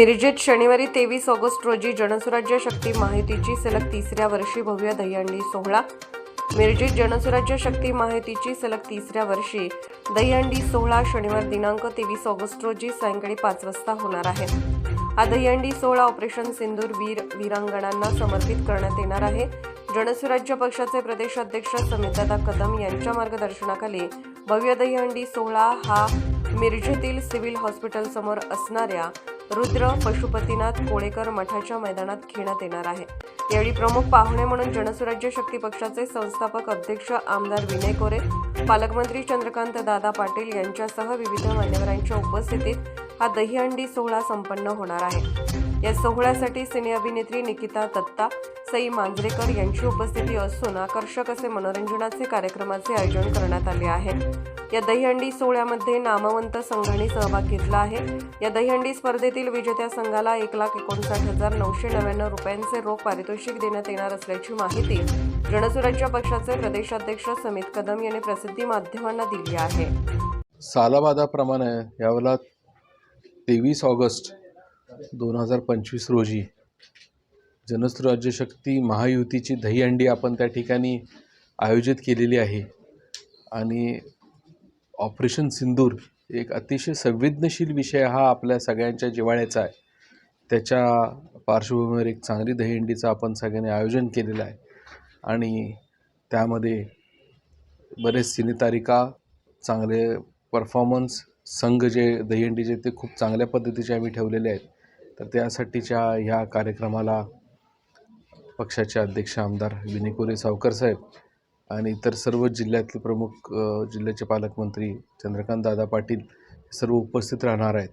मिरजेत शनिवारी तेवीस ऑगस्ट रोजी जनसुराज्य शक्ती माहितीची सलग तिसऱ्या वर्षी भव्य दहीहंडी सोहळा. मिरजेत जनसुराज्य शक्ती माहितीची सलग तिसऱ्या वर्षी दहीहंडी सोहळा शनिवार दिनांक तेवीस ऑगस्ट रोजी सायंकाळी पाच वाजता होणार आहे. हा दहीहंडी सोहळा ऑपरेशन सिंदूर वीर वीरांगणांना समर्पित करण्यात येणार आहे. जनसुराज्य पक्षाचे प्रदेशाध्यक्ष समितदादा कदम यांच्या मार्गदर्शनाखाली भव्य दहीहंडी सोहळा हा मिरजेतील सिव्हिल हॉस्पिटलसमोर असणाऱ्या रुद्र पशुपतीनाथ कोळेकर मठाच्या मैदानात घेण्यात येणार आहे. यावेळी प्रमुख पाहुणे म्हणून जनसुराज्य शक्ती पक्षाचे संस्थापक अध्यक्ष आमदार विनय कोरे पालकमंत्री चंद्रकांत दादा पाटील यांच्यासह विविध मान्यवरांच्या उपस्थितीत हा दहीहंडी सोहळा संपन्न होणार आहे. या सोहळ्यासाठी सिने अभिनेत्री निकिता दत्ता सई मांजरेकर यांची उपस्थिती असून आकर्षक असे मनोरंजनाचे कार्यक्रमाचे आयोजन करण्यात आले आहे. या दहीहंडी सोहळ्यामध्ये नामवंत संघाने सहभाग घेतला आहे. या दहीहंडी स्पर्धेतील विजेत्या संघाला एक लाख एकोणसाठ हजार नऊशे नव्याण्णव रुपयांचे रोख पारितोषिक देण्यात येणार असल्याची माहिती जनसुराज्य पक्षाचे प्रदेशाध्यक्ष समित कदम यांनी प्रसिद्धी माध्यमांना दिली आहे. सालाबादाप्रमाणे यावेळेला तेवीस ऑगस्ट दोन हजार पंचवीस रोजी जनसुराज्य शक्ती महायुतीची दहीहंडी आपण त्या ठिकाणी आयोजित केलेली आहे. आणि ऑपरेशन सिंदूर एक अतिशय संवेदनशील विषय हा आपल्या सगळ्यांच्या जिवाळ्याचा आहे. त्याच्या पार्श्वभूमीवर एक चांगली दहीहंडीचं आपण सगळ्यांनी आयोजन केलेलं आहे. आणि त्यामध्ये बरेच सिनेतारिका चांगले परफॉर्मन्स संघ जे दहीहंडीचे ते खूप चांगल्या पद्धतीचे आम्ही ठेवलेले आहेत. तर त्यासाठीच्या ह्या कार्यक्रमाला पक्षाचे अध्यक्ष आमदार विनय कोरे सावकर साहेब आणि इतर सर्व जिल्ह्यातले प्रमुख जिल्ह्याचे पालकमंत्री चंद्रकांत दादा पाटील हे सर्व उपस्थित राहणार आहेत.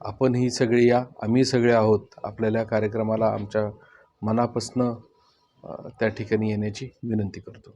आपण ही सगळी या आम्ही सगळे आहोत आपल्याला कार्यक्रमाला आमच्या मनापासनं त्या ठिकाणी येण्याची विनंती करतो.